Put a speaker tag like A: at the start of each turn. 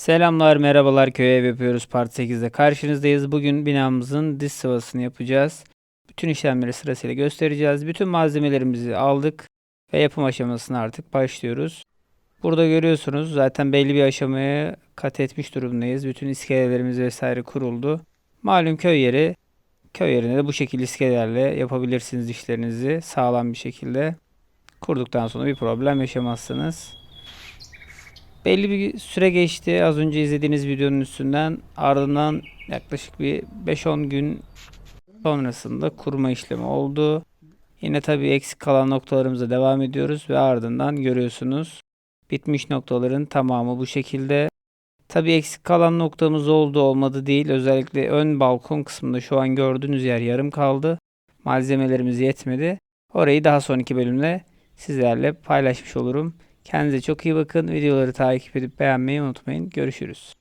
A: Selamlar, merhabalar. Köye ev yapıyoruz part 8'de karşınızdayız. Bugün binamızın diz sıvasını yapacağız. Bütün işlemleri sırasıyla göstereceğiz. Bütün malzemelerimizi aldık ve yapım aşamasına artık başlıyoruz. Burada görüyorsunuz zaten belli bir aşamaya kat etmiş durumdayız. Bütün iskelelerimiz vesaire kuruldu. Malum köy yeri. Köy yerine de bu şekilde iskelelerle yapabilirsiniz işlerinizi sağlam bir şekilde. Kurduktan sonra bir problem yaşamazsınız. Belli bir süre geçti. Az önce izlediğiniz videonun üstünden ardından yaklaşık bir 5-10 gün sonrasında kurma işlemi oldu. Yine tabii eksik kalan noktalarımıza devam ediyoruz ve ardından görüyorsunuz bitmiş noktaların tamamı bu şekilde. Tabii eksik kalan noktamız oldu olmadı değil. Özellikle ön balkon kısmında şu an gördüğünüz yer yarım kaldı. Malzemelerimiz yetmedi. Orayı daha sonraki bölümde sizlerle paylaşmış olurum. Kendinize çok iyi bakın. Videoları takip edip beğenmeyi unutmayın. Görüşürüz.